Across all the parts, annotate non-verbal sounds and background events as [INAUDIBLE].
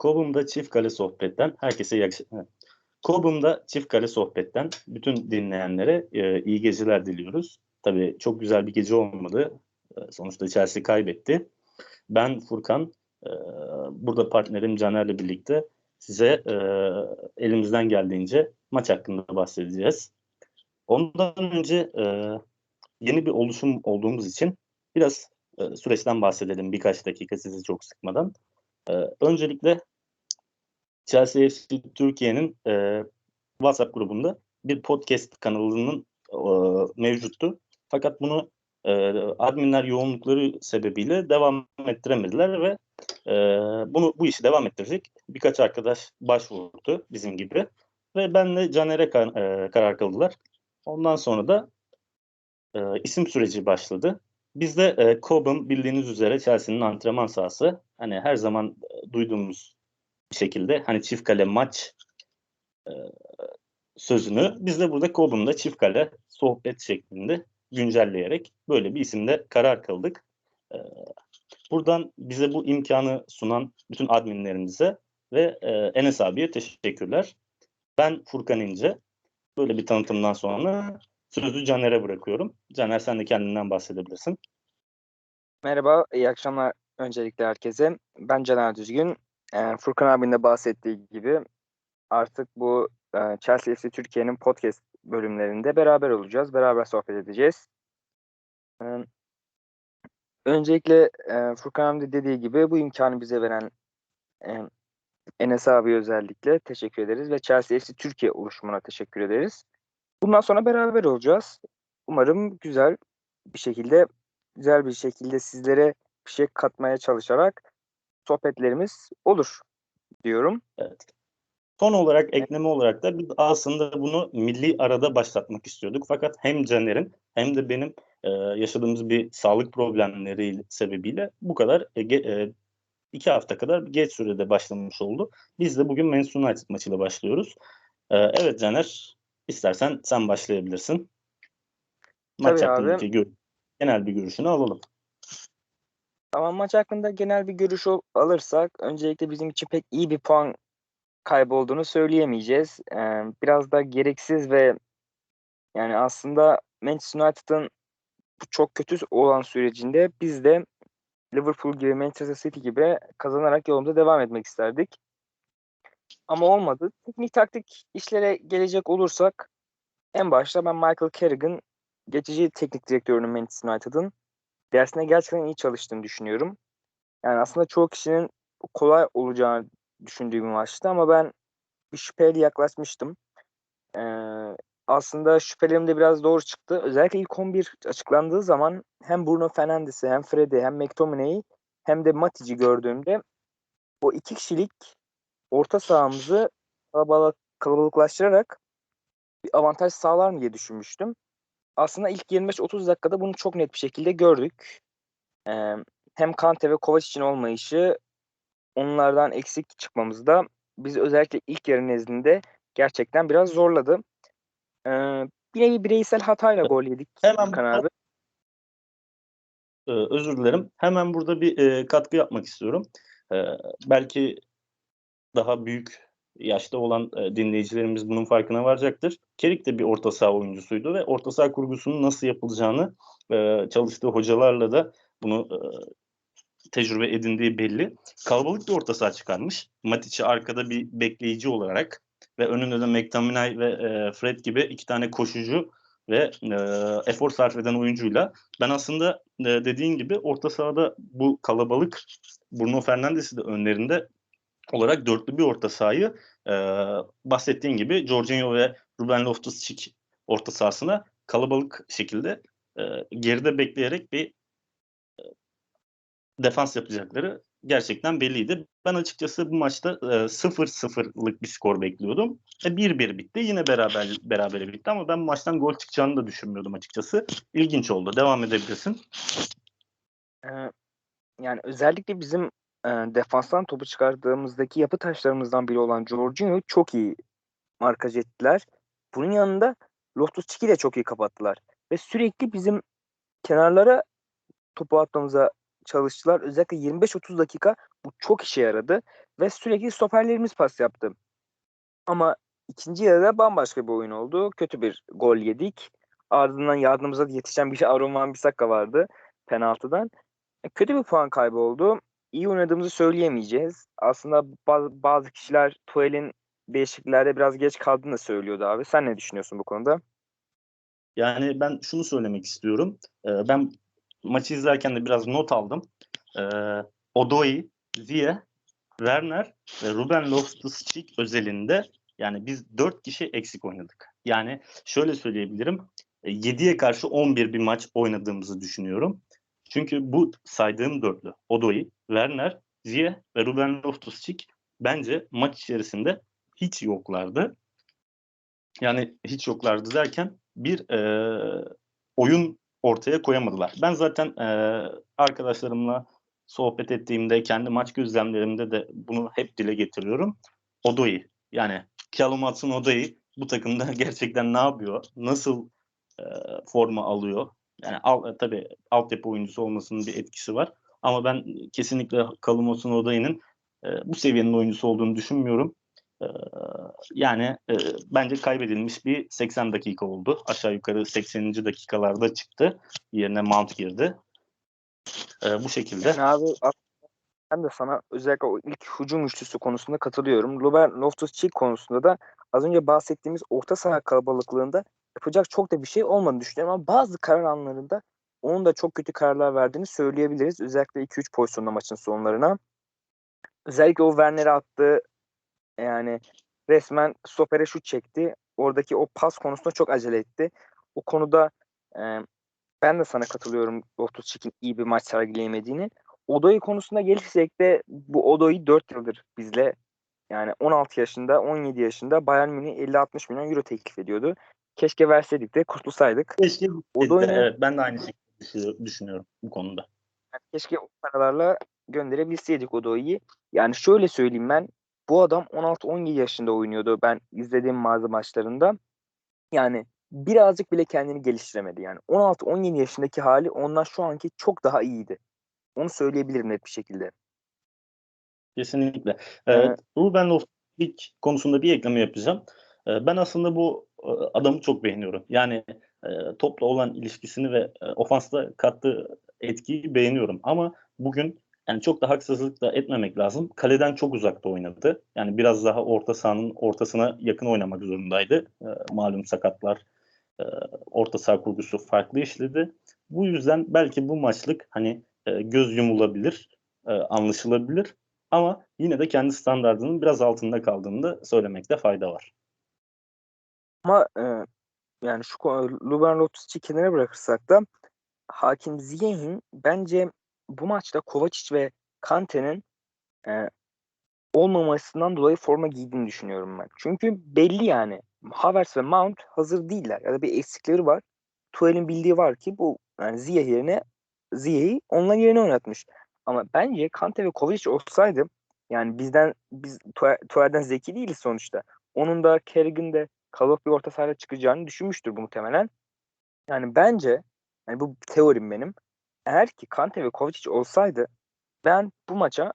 Kobum'da Çift Kale Sohbet'ten herkese iyi akşamlar. Kobum'da Çift Kale Sohbet'ten bütün dinleyenlere e, iyi geceler diliyoruz. Tabii çok güzel bir gece olmadı. E, sonuçta Chelsea kaybetti. Ben Furkan, e, burada partnerim Caner'le birlikte size e, elimizden geldiğince maç hakkında bahsedeceğiz. Ondan önce e, yeni bir oluşum olduğumuz için biraz e, süreçten bahsedelim birkaç dakika sizi çok sıkmadan. E, öncelikle Chelsea FC Türkiye'nin e, WhatsApp grubunda bir podcast kanalının e, mevcuttu. Fakat bunu e, adminler yoğunlukları sebebiyle devam ettiremediler ve e, bunu bu işi devam ettirecek birkaç arkadaş başvurdu bizim gibi ve benle Caner'e kar, e, karar kıldılar. Ondan sonra da e, isim süreci başladı. Bizde e, Cobham bildiğiniz üzere Chelsea'nin antrenman sahası. Hani her zaman e, duyduğumuz şekilde hani çift kale maç e, sözünü biz de burada Cobham'da çift kale sohbet şeklinde güncelleyerek böyle bir isimde karar kıldık. E, buradan bize bu imkanı sunan bütün adminlerimize ve e, Enes abiye teşekkürler. Ben Furkan İnce. Böyle bir tanıtımdan sonra sözü Caner'e bırakıyorum. Caner sen de kendinden bahsedebilirsin. Merhaba, iyi akşamlar öncelikle herkese. Ben Caner Düzgün. E, Furkan abinin de bahsettiği gibi artık bu e, Chelsea FC Türkiye'nin podcast bölümlerinde beraber olacağız. Beraber sohbet edeceğiz. E, öncelikle e, Furkan abi de dediği gibi bu imkanı bize veren e, Enes abi özellikle teşekkür ederiz ve Chelsea FC Türkiye oluşumuna teşekkür ederiz. Bundan sonra beraber olacağız. Umarım güzel bir şekilde güzel bir şekilde sizlere bir şey katmaya çalışarak sohbetlerimiz olur diyorum. Evet. Son olarak ekleme olarak da biz aslında bunu milli arada başlatmak istiyorduk. Fakat hem Caner'in hem de benim e, yaşadığımız bir sağlık problemleri sebebiyle bu kadar e, e, iki hafta kadar geç sürede başlamış oldu. Biz de bugün Manchester United maçıyla başlıyoruz. E, evet Caner, istersen sen başlayabilirsin. Maç Tabii hakkındaki abi. genel bir görüşünü alalım. Ama maç hakkında genel bir görüş alırsak öncelikle bizim için pek iyi bir puan kaybı olduğunu söyleyemeyeceğiz. Ee, biraz da gereksiz ve yani aslında Manchester United'ın çok kötü olan sürecinde biz de Liverpool gibi Manchester City gibi kazanarak yolumuza devam etmek isterdik. Ama olmadı. Teknik taktik işlere gelecek olursak en başta ben Michael Carrigan geçici teknik direktörünün Manchester United'ın dersine gerçekten iyi çalıştığını düşünüyorum. Yani aslında çoğu kişinin kolay olacağını düşündüğü bir maçtı ama ben bir şüpheyle yaklaşmıştım. Ee, aslında şüphelerim de biraz doğru çıktı. Özellikle ilk 11 açıklandığı zaman hem Bruno Fernandes'i hem Fred'i hem McTominay'i hem de Matic'i gördüğümde o iki kişilik orta sahamızı kalabalık, kalabalıklaştırarak bir avantaj sağlar mı diye düşünmüştüm. Aslında ilk 25-30 dakikada bunu çok net bir şekilde gördük. Ee, hem Kante ve Kovacic'in olmayışı onlardan eksik çıkmamızda bizi özellikle ilk yarı nezdinde gerçekten biraz zorladı. Ee, bir nevi bireysel hatayla gol yedik Hemen abi. Ee, özür dilerim. Hemen burada bir e, katkı yapmak istiyorum. Ee, belki daha büyük yaşta olan e, dinleyicilerimiz bunun farkına varacaktır. Kerik de bir orta saha oyuncusuydu ve orta saha kurgusunun nasıl yapılacağını e, çalıştığı hocalarla da bunu e, tecrübe edindiği belli. Kalabalık bir orta saha çıkarmış. Matic'i arkada bir bekleyici olarak ve önünde de McTominay ve e, Fred gibi iki tane koşucu ve efor sarf eden oyuncuyla ben aslında dediğin gibi orta sahada bu kalabalık Bruno Fernandes'i de önlerinde olarak dörtlü bir orta sahayı e, bahsettiğin gibi Jorginho ve Ruben Loftus-Cheek orta sahasına kalabalık şekilde e, geride bekleyerek bir e, defans yapacakları gerçekten belliydi. Ben açıkçası bu maçta e, 0-0'lık bir skor bekliyordum. E, 1-1 bitti. Yine beraber berabere bitti ama ben maçtan gol çıkacağını da düşünmüyordum açıkçası. İlginç oldu. Devam edebilirsin. Yani özellikle bizim e, defanstan topu çıkardığımızdaki yapı taşlarımızdan biri olan Jorginho'yu çok iyi markaj ettiler. Bunun yanında Loftus-Cheek'i de çok iyi kapattılar. Ve sürekli bizim kenarlara topu atmamıza çalıştılar. Özellikle 25-30 dakika bu çok işe yaradı. ve sürekli stoperlerimiz pas yaptı. Ama ikinci yarıda bambaşka bir oyun oldu. Kötü bir gol yedik. Ardından yardımımıza yetişen bir Aroman Bisaka vardı penaltıdan. E, kötü bir puan kaybı oldu. İyi oynadığımızı söyleyemeyeceğiz. Aslında bazı, kişiler Tuel'in değişikliklerde biraz geç kaldığını da söylüyordu abi. Sen ne düşünüyorsun bu konuda? Yani ben şunu söylemek istiyorum. Ee, ben maçı izlerken de biraz not aldım. Ee, Odoi, Ziyeh, Werner ve Ruben Loftus-Cheek özelinde yani biz 4 kişi eksik oynadık. Yani şöyle söyleyebilirim. 7'ye karşı 11 bir maç oynadığımızı düşünüyorum. Çünkü bu saydığım dörtlü Odoi, Werner, Ziyeh ve Ruben Loftus-Cheek bence maç içerisinde hiç yoklardı. Yani hiç yoklardı derken bir e, oyun ortaya koyamadılar. Ben zaten e, arkadaşlarımla sohbet ettiğimde, kendi maç gözlemlerimde de bunu hep dile getiriyorum. Odoi yani Callum Hudson Odoi bu takımda [LAUGHS] gerçekten ne yapıyor? Nasıl e, forma alıyor? Yani al, tabii altyapı oyuncusu olmasının bir etkisi var. Ama ben kesinlikle Callum Hudson Odai'nin e, bu seviyenin oyuncusu olduğunu düşünmüyorum. E, yani e, bence kaybedilmiş bir 80 dakika oldu. Aşağı yukarı 80. dakikalarda çıktı. Yerine Mount girdi. E, bu şekilde. Yani abi ben de sana özellikle o ilk hücum üçlüsü konusunda katılıyorum. Robert Loftus-Cheek konusunda da az önce bahsettiğimiz orta saha kalabalıklığında yapacak çok da bir şey olmadığını düşünüyorum ama bazı karar anlarında onun da çok kötü kararlar verdiğini söyleyebiliriz. Özellikle 2-3 pozisyonda maçın sonlarına. Özellikle o Werner'e attığı yani resmen stopere şut çekti. Oradaki o pas konusunda çok acele etti. O konuda e, ben de sana katılıyorum Loftus Cheek'in iyi bir maç sergileyemediğini. Odoy konusunda gelirsek de bu Odoy'u 4 yıldır bizle yani 16 yaşında 17 yaşında Bayern Münih 50-60 milyon euro teklif ediyordu. Keşke verseydik de kurtulsaydık. Keşke Odoy'un... evet ben de aynı şekilde düşünüyorum bu konuda. Yani keşke o paralarla gönderebilseydik Odoy'u. Yani şöyle söyleyeyim ben bu adam 16-17 yaşında oynuyordu ben izlediğim bazı maçlarında. Yani birazcık bile kendini geliştiremedi. Yani 16-17 yaşındaki hali ondan şu anki çok daha iyiydi. Onu söyleyebilirim net bir şekilde. Kesinlikle. Evet, ee, Ruben Loftus konusunda bir ekleme yapacağım. Ee, ben aslında bu adamı çok beğeniyorum. Yani e, topla olan ilişkisini ve e, ofansta kattığı etkiyi beğeniyorum. Ama bugün yani çok da haksızlık da etmemek lazım. Kaleden çok uzakta oynadı. Yani biraz daha orta sahanın ortasına yakın oynamak zorundaydı. E, malum sakatlar, e, orta saha kurgusu farklı işledi. Bu yüzden belki bu maçlık hani e, göz yumulabilir, e, anlaşılabilir. Ama yine de kendi standartının biraz altında kaldığını da söylemekte fayda var. Ama e, yani şu Ruben Loftus-Cheek'i kenara bırakırsak da Hakim Ziyeh'in bence bu maçta Kovacic ve Kante'nin e, olmamasından dolayı forma giydiğini düşünüyorum ben. Çünkü belli yani. Havertz ve Mount hazır değiller. Ya da bir eksikleri var. Tuel'in bildiği var ki bu yani Ziyeh yerine Ziyeh'i onların yerine oynatmış. Ama bence Kante ve Kovacic olsaydı yani bizden biz Tuel'den zeki değiliz sonuçta. Onun da Kerrigan de kalıp bir orta sahada çıkacağını düşünmüştür bu muhtemelen. Yani bence yani bu teorim benim. Eğer ki Kante ve Kovacic olsaydı ben bu maça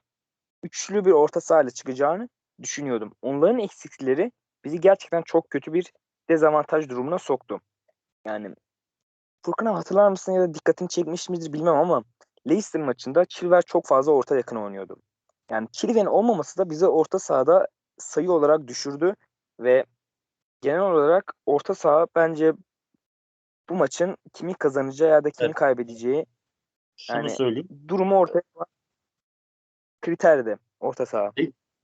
üçlü bir orta sahayla çıkacağını düşünüyordum. Onların eksikleri bizi gerçekten çok kötü bir dezavantaj durumuna soktu. Yani Furkan'a hatırlar mısın ya da dikkatini çekmiş midir bilmem ama Leicester maçında Chilwell çok fazla orta yakın oynuyordu. Yani Chilwell'in olmaması da bize orta sahada sayı olarak düşürdü ve genel olarak orta saha bence bu maçın kimi kazanacağı ya da kimi evet. kaybedeceği şunu yani söyleyeyim. Durumu ortaya kriterdi orta saha.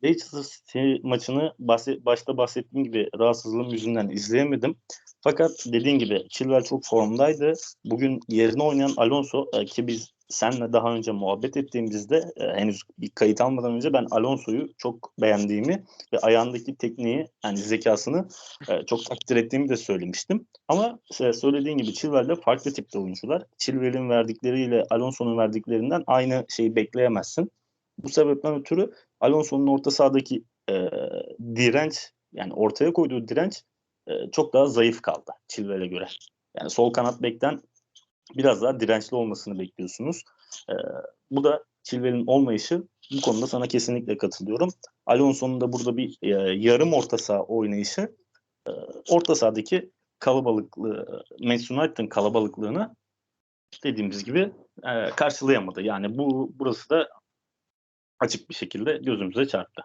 Leicester City maçını bahset, başta bahsettiğim gibi rahatsızlığım yüzünden izleyemedim. Fakat dediğin gibi Chilwell çok formdaydı. Bugün yerine oynayan Alonso e, ki biz senle daha önce muhabbet ettiğimizde e, henüz bir kayıt almadan önce ben Alonso'yu çok beğendiğimi ve ayağındaki tekniği yani zekasını e, çok takdir ettiğimi de söylemiştim. Ama e, söylediğin gibi Chilwell'de farklı tipte oyuncular. Chilwell'in verdikleriyle Alonso'nun verdiklerinden aynı şeyi bekleyemezsin. Bu sebepten ötürü Alonso'nun orta sahadaki e, direnç yani ortaya koyduğu direnç e, çok daha zayıf kaldı Chilwell'e göre. Yani sol kanat bekten biraz daha dirençli olmasını bekliyorsunuz. E, bu da Chilwell'in olmayışı Bu konuda sana kesinlikle katılıyorum. Alonso'nun da burada bir e, yarım orta saha oynayışı e, orta sahadaki kalabalıklığı, Manchester United'ın kalabalıklığını dediğimiz gibi e, karşılayamadı. Yani bu burası da açık bir şekilde gözümüze çarptı.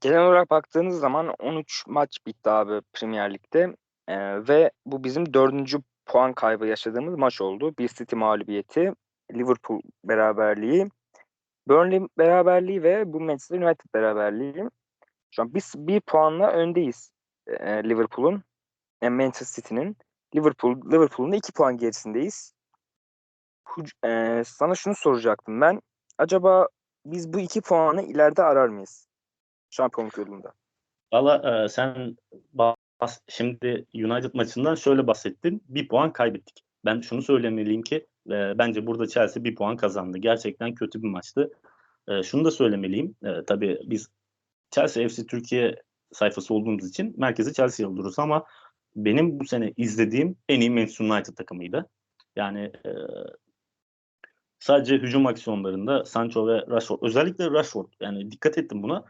Genel olarak baktığınız zaman 13 maç bitti abi Premier Lig'de Ee, ve bu bizim dördüncü puan kaybı yaşadığımız maç oldu. Bir City mağlubiyeti, Liverpool beraberliği, Burnley beraberliği ve bu Manchester United beraberliği. Şu an biz bir puanla öndeyiz e, Liverpool'un, e, Manchester City'nin. Liverpool Liverpool'un da iki puan gerisindeyiz. E, sana şunu soracaktım ben. Acaba biz bu iki puanı ileride arar mıyız? Şampiyonluk yolunda. Valla e, sen şimdi United maçından şöyle bahsettin. Bir puan kaybettik. Ben şunu söylemeliyim ki e, bence burada Chelsea bir puan kazandı. Gerçekten kötü bir maçtı. E, şunu da söylemeliyim. E, tabii biz Chelsea FC Türkiye sayfası olduğumuz için merkezi Chelsea'ye alıyoruz ama benim bu sene izlediğim en iyi Manchester United takımıydı. Yani e, sadece hücum aksiyonlarında Sancho ve Rashford özellikle Rashford yani dikkat ettim buna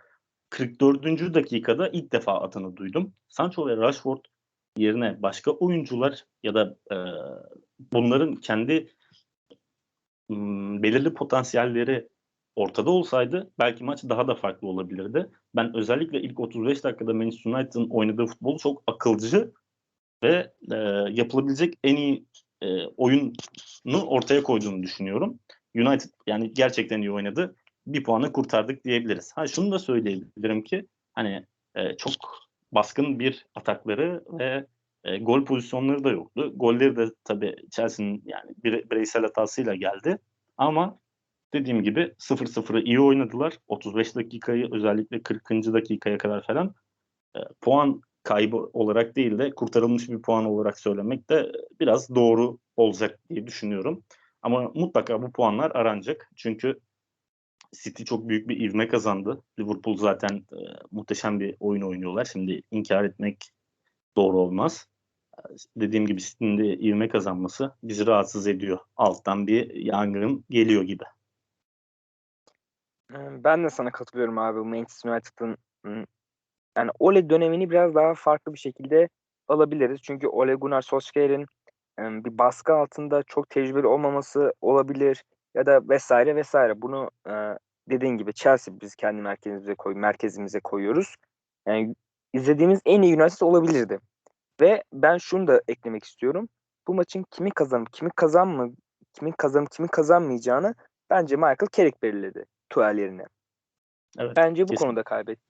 44. dakikada ilk defa adını duydum. Sancho ve Rashford yerine başka oyuncular ya da e, bunların kendi belirli potansiyelleri ortada olsaydı belki maç daha da farklı olabilirdi. Ben özellikle ilk 35 dakikada Manchester United'ın oynadığı futbol çok akılcı ve e, yapılabilecek en iyi e, oyunu ortaya koyduğunu düşünüyorum. United yani gerçekten iyi oynadı. Bir puanı kurtardık diyebiliriz. Ha şunu da söyleyebilirim ki hani e, çok baskın bir atakları ve e, gol pozisyonları da yoktu. Golleri de tabii Chelsea'nin yani bire, bireysel hatasıyla geldi. Ama dediğim gibi 0-0'ı iyi oynadılar. 35 dakikayı özellikle 40. dakikaya kadar falan e, puan kaybı olarak değil de kurtarılmış bir puan olarak söylemek de biraz doğru olacak diye düşünüyorum. Ama mutlaka bu puanlar aranacak. Çünkü City çok büyük bir ivme kazandı. Liverpool zaten e, muhteşem bir oyun oynuyorlar. Şimdi inkar etmek doğru olmaz. Dediğim gibi City'nin de ivme kazanması bizi rahatsız ediyor. Alttan bir yangın geliyor gibi. Ee, Ben de sana katılıyorum abi. Manchester United'ın yani Ole dönemini biraz daha farklı bir şekilde alabiliriz. Çünkü Ole Gunnar Solskjaer'in bir baskı altında çok tecrübeli olmaması olabilir ya da vesaire vesaire. Bunu e, dediğin gibi Chelsea biz kendi merkezimize koy merkezimize koyuyoruz. Yani izlediğimiz en iyi United olabilirdi. Ve ben şunu da eklemek istiyorum. Bu maçın kimi kazanıp kimi kazanma kimin kazanıp kimin kazanmayacağını bence Michael Carrick belirledi Tuchel yerine. Evet. Bence bu kesin. konuda kaybetti.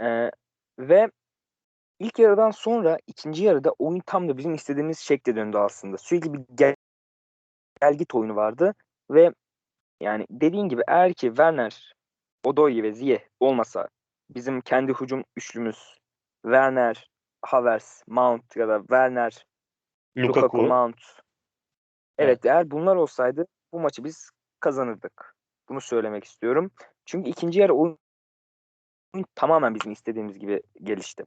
Ee, ve ilk yarıdan sonra ikinci yarıda oyun tam da bizim istediğimiz şekle döndü aslında. Sürekli bir gel, git oyunu vardı ve yani dediğin gibi eğer ki Werner, Odoye ve Ziyeh olmasa bizim kendi hücum üçlümüz Werner, Havertz, Mount ya da Werner, Lukaku, Lukaku, Mount. Evet, eğer bunlar olsaydı bu maçı biz kazanırdık. Bunu söylemek istiyorum. Çünkü ikinci yarı oyun tamamen bizim istediğimiz gibi gelişti.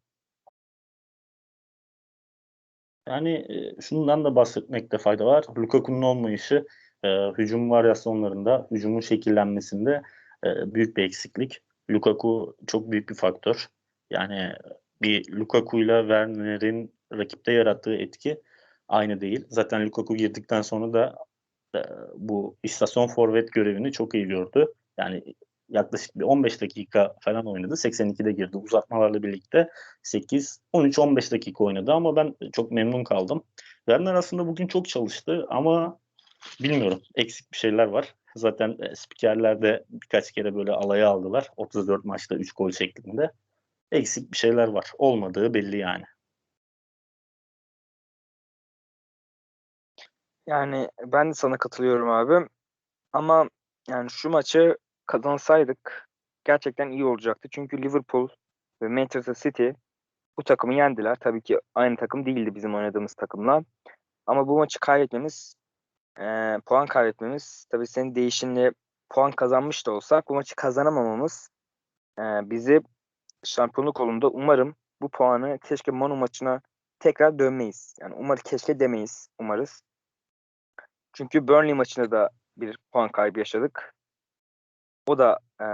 Yani e, şundan da bahsetmekte fayda var. Lukaku'nun olmayışı e, hücum varyasyonlarında, hücumun şekillenmesinde e, büyük bir eksiklik. Lukaku çok büyük bir faktör. Yani bir Lukaku'yla Werner'in rakipte yarattığı etki aynı değil. Zaten Lukaku girdikten sonra da e, bu istasyon forvet görevini çok iyi gördü. Yani yaklaşık bir 15 dakika falan oynadı. 82'de girdi uzatmalarla birlikte. 8, 13-15 dakika oynadı ama ben çok memnun kaldım. Werner aslında bugün çok çalıştı ama bilmiyorum eksik bir şeyler var. Zaten e, spikerler de birkaç kere böyle alaya aldılar. 34 maçta 3 gol şeklinde. Eksik bir şeyler var. Olmadığı belli yani. Yani ben de sana katılıyorum abi. Ama yani şu maçı kazansaydık gerçekten iyi olacaktı. Çünkü Liverpool ve Manchester City bu takımı yendiler. Tabii ki aynı takım değildi bizim oynadığımız takımla. Ama bu maçı kaybetmemiz, eee, puan kaybetmemiz, tabii senin değişimle puan kazanmış da olsak bu maçı kazanamamamız eee, bizi şampiyonluk yolunda umarım bu puanı keşke Manu maçına tekrar dönmeyiz. Yani umarım keşke demeyiz. Umarız. Çünkü Burnley maçında da bir puan kaybı yaşadık. O da e,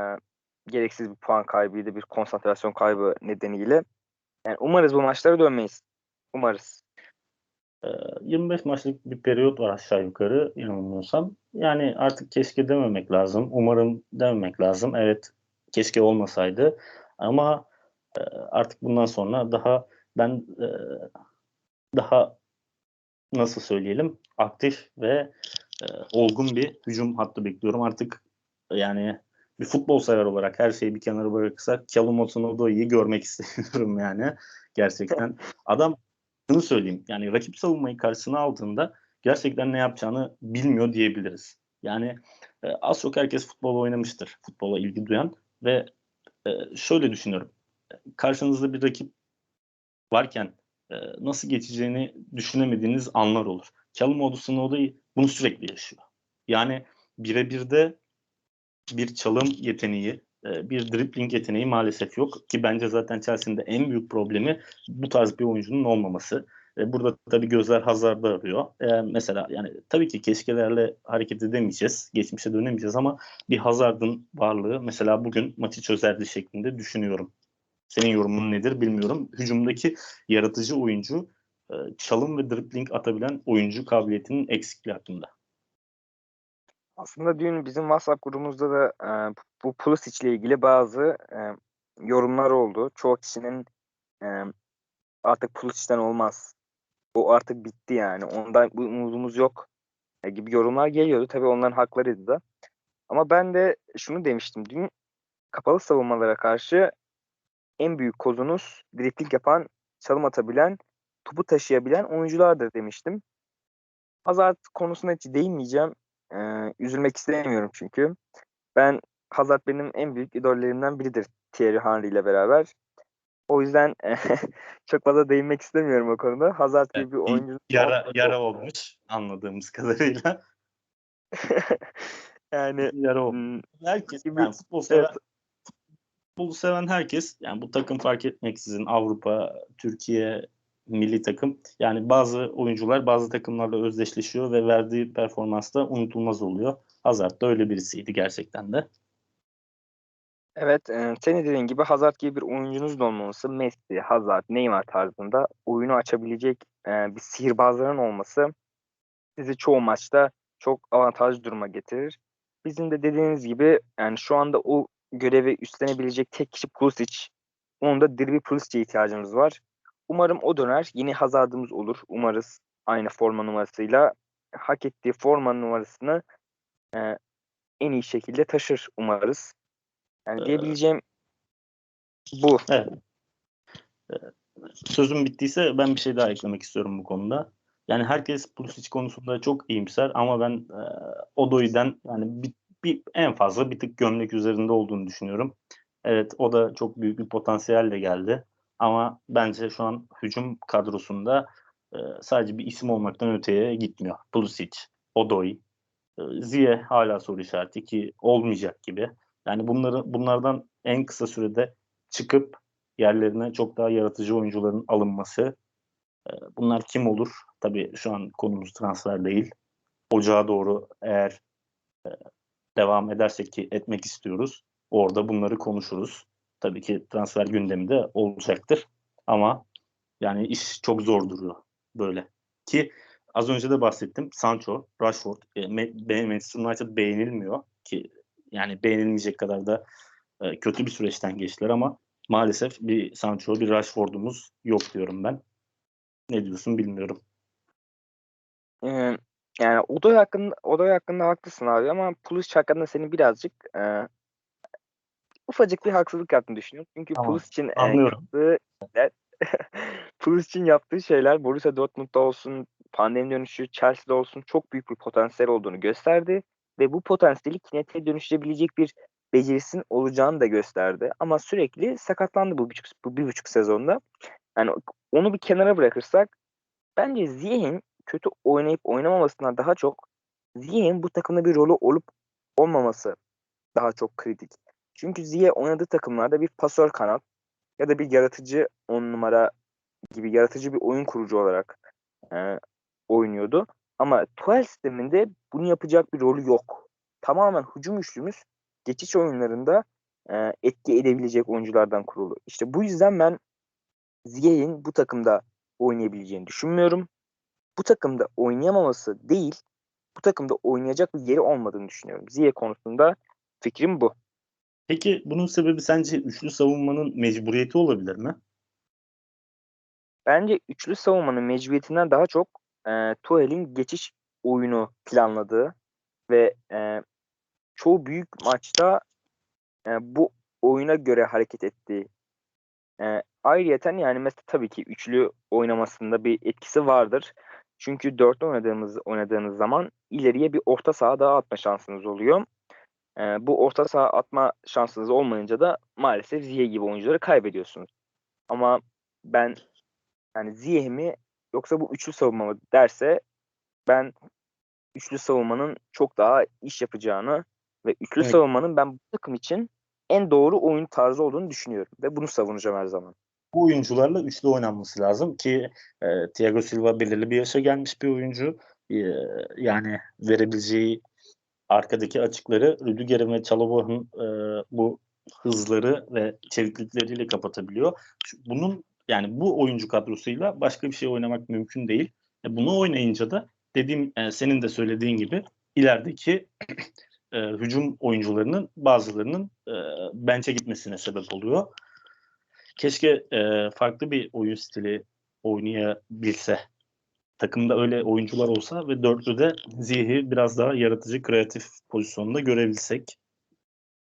gereksiz bir puan kaybıydı, bir konsantrasyon kaybı nedeniyle. Yani umarız bu maçlara dönmeyiz. Umarız. 25 maçlık bir periyot var aşağı yukarı yanılmıyorsam. Yani artık keşke dememek lazım. Umarım dememek lazım. Evet keşke olmasaydı. Ama artık bundan sonra daha ben daha nasıl söyleyelim aktif ve olgun bir hücum hattı bekliyorum. Artık yani bir futbol sever olarak her şeyi bir kenara bırakırsak Callum Hudson-Odoi'yi görmek [LAUGHS] istiyorum yani gerçekten. Adam şunu söyleyeyim yani rakip savunmayı karşısına aldığında gerçekten ne yapacağını bilmiyor diyebiliriz. Yani e, az çok herkes futbol oynamıştır. Futbola ilgi duyan ve e, şöyle düşünüyorum. Karşınızda bir rakip varken e, nasıl geçeceğini düşünemediğiniz anlar olur. Callum Hudson-Odoi bunu sürekli yaşıyor. Yani birebir de bir çalım yeteneği, e, bir dribbling yeteneği maalesef yok ki bence zaten Chelsea'nin de en büyük problemi bu tarz bir oyuncunun olmaması. E, burada tabii gözler Hazard'da arıyor. E, mesela yani tabii ki keşkelerle hareket edemeyeceğiz, geçmişe dönemeyeceğiz ama bir Hazard'ın varlığı mesela bugün maçı çözerdi şeklinde düşünüyorum. Senin yorumun nedir bilmiyorum. Hücumdaki yaratıcı oyuncu, çalım ve dribbling atabilen oyuncu kabiliyetinin eksikliği hakkında. Aslında dün bizim WhatsApp grubumuzda da e, bu Pulisic ile ilgili bazı e, yorumlar oldu. Çoğu kişinin e, artık Pulisic'ten olmaz. O artık bitti yani. Ondan bu umudumuz yok e, gibi yorumlar geliyordu. Tabii onların haklarıydı da. Ama ben de şunu demiştim. Dün kapalı savunmalara karşı en büyük kozunuz dripling yapan, çalım atabilen, topu taşıyabilen oyunculardır demiştim. Hazard konusuna hiç değinmeyeceğim. Ee, üzülmek istemiyorum çünkü. Ben Hazard benim en büyük idollerimden biridir Thierry Henry ile beraber. O yüzden [LAUGHS] çok fazla değinmek istemiyorum o konuda. Hazard gibi bir oyuncu. Yara, yara olmuş anladığımız [LAUGHS] kadarıyla. [LAUGHS] yani yara olmuş. Herkes gibi, yani futbol seven, evet. futbolu seven herkes yani bu takım fark etmeksizin Avrupa, Türkiye, milli takım. Yani bazı oyuncular bazı takımlarla özdeşleşiyor ve verdiği performans da unutulmaz oluyor. Hazard da öyle birisiydi gerçekten de. Evet, e, senin dediğin gibi Hazard gibi bir oyuncunuz olmaması, Messi, Hazard, Neymar tarzında oyunu açabilecek e, bir sihirbazların olması sizi çoğu maçta çok avantajlı duruma getirir. Bizim de dediğiniz gibi yani şu anda o görevi üstlenebilecek tek kişi Pulisic. Onun da diri bir Pulisic'e ihtiyacımız var. Umarım o döner. Yeni Hazard'ımız olur. Umarız aynı forma numarasıyla hak ettiği forma numarasını e, en iyi şekilde taşır umarız. Yani diyebileceğim bu. Evet. Sözüm bittiyse ben bir şey daha eklemek istiyorum bu konuda. Yani herkes Pulisic konusunda çok iyimser ama ben e, Odoi'den yani bir, bir, en fazla bir tık gömlek üzerinde olduğunu düşünüyorum. Evet o da çok büyük bir potansiyelle geldi. Ama bence şu an hücum kadrosunda e, sadece bir isim olmaktan öteye gitmiyor. Pulisic, Odoi, e, Ziye hala soru işareti ki olmayacak gibi. Yani bunları bunlardan en kısa sürede çıkıp yerlerine çok daha yaratıcı oyuncuların alınması. E, bunlar kim olur? Tabii şu an konumuz transfer değil. Ocağa doğru eğer e, devam edersek ki etmek istiyoruz. Orada bunları konuşuruz tabii ki transfer gündeminde olacaktır. Ama yani iş çok zor duruyor böyle. Ki az önce de bahsettim. Sancho, Rashford, e, Manchester United beğenilmiyor ki yani beğenilmeyecek kadar da e, kötü bir süreçten geçtiler ama maalesef bir Sancho, bir Rashford'umuz yok diyorum ben. Ne diyorsun bilmiyorum. Yani Odoy hakkında Odoy hakkında haklısın abi ama Pulisic hakkında seni birazcık ufacık bir haksızlık yaptığını düşünüyorum. Çünkü tamam. Pulisic'in e, yaptığı [LAUGHS] Pulisic'in yaptığı şeyler Borussia Dortmund'da olsun, pandemi dönüşü Chelsea'de olsun çok büyük bir potansiyel olduğunu gösterdi ve bu potansiyeli kinetiğe dönüştürebilecek bir becerisinin olacağını da gösterdi. Ama sürekli sakatlandı bu, buçuk, bu bir buçuk sezonda. Yani onu bir kenara bırakırsak bence Ziyeh'in kötü oynayıp oynamamasından daha çok Ziyeh'in bu takımda bir rolü olup olmaması daha çok kritik. Çünkü Ziye oynadığı takımlarda bir pasör kanat ya da bir yaratıcı on numara gibi yaratıcı bir oyun kurucu olarak e, oynuyordu. Ama Tuchel sisteminde bunu yapacak bir rolü yok. Tamamen hücum üçlümüz geçiş oyunlarında e, etki edebilecek oyunculardan kurulu. İşte bu yüzden ben Ziyech'in bu takımda oynayabileceğini düşünmüyorum. Bu takımda oynayamaması değil, bu takımda oynayacak bir yeri olmadığını düşünüyorum. Ziyech konusunda fikrim bu. Peki bunun sebebi sence üçlü savunmanın mecburiyeti olabilir mi? Bence üçlü savunmanın mecburiyetinden daha çok e, Tuhel'in geçiş oyunu planladığı ve e, çoğu büyük maçta e, bu oyuna göre hareket ettiği. E, ayrıyeten yani mesela tabii ki üçlü oynamasında bir etkisi vardır. Çünkü dörtlü oynadığımız oynadığınız zaman ileriye bir orta saha daha atma şansınız oluyor. E, bu orta saha atma şansınız olmayınca da maalesef Ziyech gibi oyuncuları kaybediyorsunuz. Ama ben yani Ziyech mi yoksa bu üçlü savunma mı derse ben üçlü savunmanın çok daha iş yapacağını ve üçlü Evet. savunmanın ben bu takım için en doğru oyun tarzı olduğunu düşünüyorum ve bunu savunacağım her zaman. Bu oyuncularla üçlü oynanması lazım ki e, Thiago Silva belirli bir yaşa gelmiş bir oyuncu. E, yani verebileceği arkadaki açıkları Rüdiger'in ve Çalhanoğlu'nun e, bu hızları ve çeviklikleriyle kapatabiliyor. Bunun yani bu oyuncu kadrosuyla başka bir şey oynamak mümkün değil. E, bunu oynayınca da dediğim e, senin de söylediğin gibi ilerideki e, hücum oyuncularının bazılarının e, bench'e gitmesine sebep oluyor. Keşke e, farklı bir oyun stili oynayabilse. Takımda öyle oyuncular olsa ve dörtlüde Ziyech'i biraz daha yaratıcı, kreatif pozisyonda görebilsek.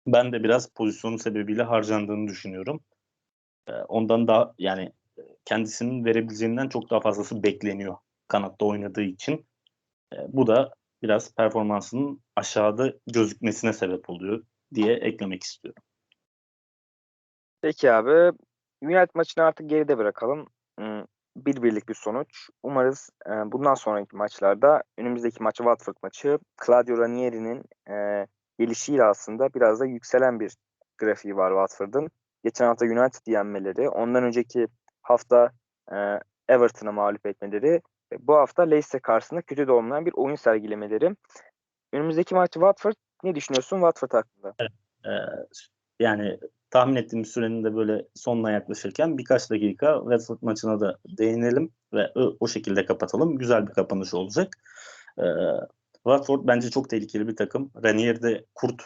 Ben de biraz pozisyonu sebebiyle harcandığını düşünüyorum. E, ondan daha yani e, kendisinin verebileceğinden çok daha fazlası bekleniyor kanatta oynadığı için. E, bu da biraz performansının aşağıda gözükmesine sebep oluyor diye eklemek istiyorum. Peki abi United maçını artık geride bırakalım. Bir birlik bir sonuç. Umarız e, bundan sonraki maçlarda önümüzdeki maçı Watford maçı Claudio Ranieri'nin e, gelişiyle aslında biraz da yükselen bir grafiği var Watford'ın. Geçen hafta United yenmeleri, ondan önceki hafta e, Everton'a mağlup etmeleri ve bu hafta Leicester karşısında kötü de bir oyun sergilemeleri. Önümüzdeki maçı Watford ne düşünüyorsun Watford hakkında? Ee, yani tahmin ettiğim sürenin de böyle sonuna yaklaşırken birkaç dakika Watford maçına da değinelim ve o, şekilde kapatalım. Güzel bir kapanış olacak. Ee, Watford bence çok tehlikeli bir takım. Ranieri de kurt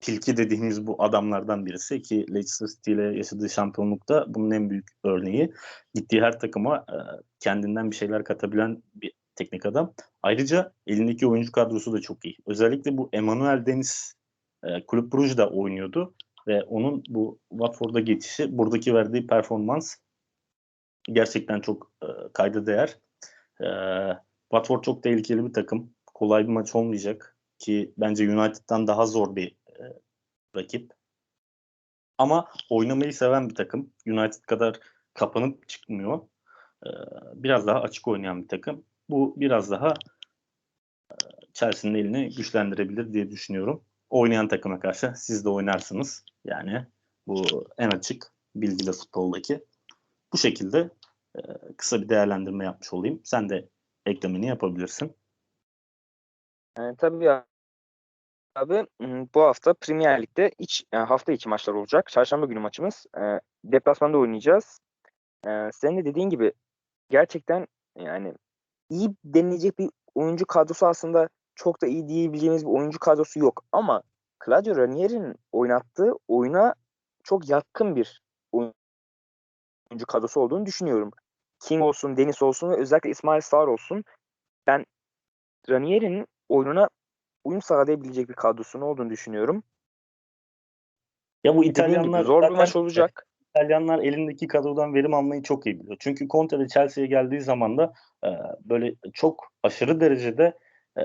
tilki dediğimiz bu adamlardan birisi ki Leicester City ile yaşadığı şampiyonlukta bunun en büyük örneği. Gittiği her takıma e, kendinden bir şeyler katabilen bir teknik adam. Ayrıca elindeki oyuncu kadrosu da çok iyi. Özellikle bu Emmanuel Deniz e, Kulüp Brugge'da oynuyordu ve onun bu Watford'a geçişi, buradaki verdiği performans gerçekten çok e, kayda değer. E, Watford çok tehlikeli bir takım. Kolay bir maç olmayacak ki bence United'dan daha zor bir e, rakip. Ama oynamayı seven bir takım. United kadar kapanıp çıkmıyor. E, biraz daha açık oynayan bir takım. Bu biraz daha e, Chelsea'nin elini güçlendirebilir diye düşünüyorum oynayan takıma karşı siz de oynarsınız. Yani bu en açık bilgili futboldaki. Bu şekilde e, kısa bir değerlendirme yapmış olayım. Sen de eklemeni yapabilirsin. E, tabii ya- abi bu hafta Premier Lig'de iç e, hafta içi maçlar olacak. Çarşamba günü maçımız. E, deplasmanda oynayacağız. E, senin de dediğin gibi gerçekten yani iyi denilecek bir oyuncu kadrosu aslında çok da iyi diyebileceğimiz bir oyuncu kadrosu yok. Ama Claudio Ranieri'nin oynattığı oyuna çok yakın bir oyuncu kadrosu olduğunu düşünüyorum. King olsun, Deniz olsun ve özellikle İsmail Sarr olsun. Ben Ranieri'nin oyununa uyum sağlayabilecek bir kadrosunun olduğunu düşünüyorum. Ya bu Dediğim gibi İtalyanlar zor bir maç olacak. İtalyanlar elindeki kadrodan verim almayı çok iyi biliyor. Çünkü Conte de Chelsea'ye geldiği zaman da e, böyle çok aşırı derecede e,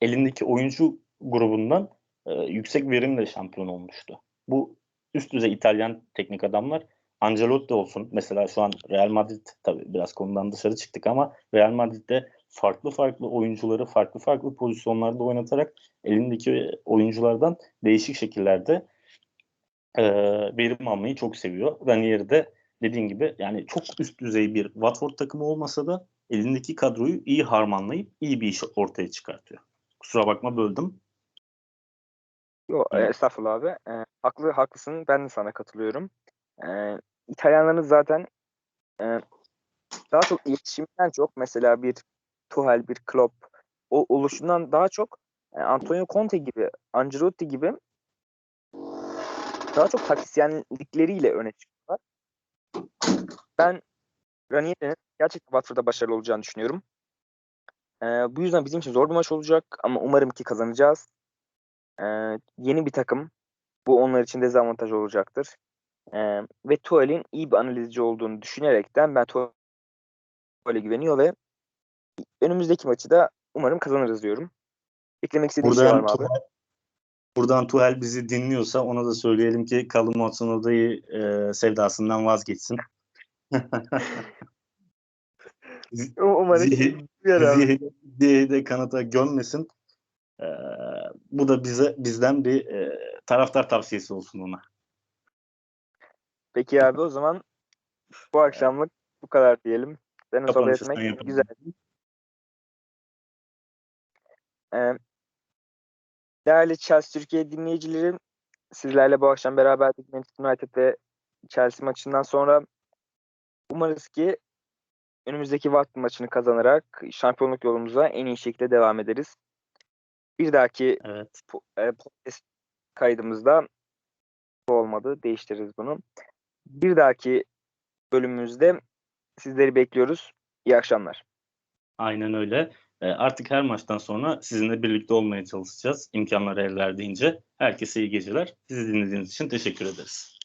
elindeki oyuncu grubundan e, yüksek verimle şampiyon olmuştu. Bu üst düzey İtalyan teknik adamlar Ancelotti olsun. Mesela şu an Real Madrid tabii biraz konudan dışarı çıktık ama Real Madrid'de farklı farklı oyuncuları farklı farklı pozisyonlarda oynatarak elindeki oyunculardan değişik şekillerde e, verim almayı çok seviyor. Ranieri de dediğin gibi yani çok üst düzey bir Watford takımı olmasa da elindeki kadroyu iyi harmanlayıp iyi bir iş ortaya çıkartıyor. Kusura bakma böldüm. Yo, e, Evet. estağfurullah abi. E, haklı haklısın. Ben de sana katılıyorum. E, İtalyanların zaten e, daha çok iletişimden çok mesela bir Tuchel, bir Klopp o oluşundan daha çok e, Antonio Conte gibi, Ancelotti gibi daha çok taktisyenlikleriyle öne çıkıyorlar. Ben Ranieri'nin gerçekten Watford'da başarılı olacağını düşünüyorum. E, bu yüzden bizim için zor bir maç olacak ama umarım ki kazanacağız. E, yeni bir takım. Bu onlar için dezavantaj olacaktır. E, ve Tuchel'in iyi bir analizci olduğunu düşünerekten ben Tuchel'e güveniyor ve önümüzdeki maçı da umarım kazanırız diyorum. Eklemek istediğin şey var mı abi? Buradan Tuhel bizi dinliyorsa ona da söyleyelim ki Callum Watson odayı e, sevdasından vazgeçsin. [LAUGHS] Umarım Zihi-. Ziyeh'i Ziyeh'i de kanata gömmesin. E, bu da bize bizden bir e, taraftar tavsiyesi olsun ona. Peki abi o zaman bu akşamlık bu kadar diyelim. Seni sohbet etmek güzel. Ee, değerli Chelsea Türkiye dinleyicileri sizlerle bu akşam beraberdik Manchester United ve Chelsea maçından sonra umarız ki önümüzdeki Watford maçını kazanarak şampiyonluk yolumuza en iyi şekilde devam ederiz. Bir dahaki Evet. e, podcast kaydımızda bu olmadı. Değiştiririz bunu. Bir dahaki bölümümüzde sizleri bekliyoruz. İyi akşamlar. Aynen öyle. E, artık her maçtan sonra sizinle birlikte olmaya çalışacağız. İmkanlar el verdiğince. Herkese iyi geceler. Sizi dinlediğiniz için teşekkür ederiz.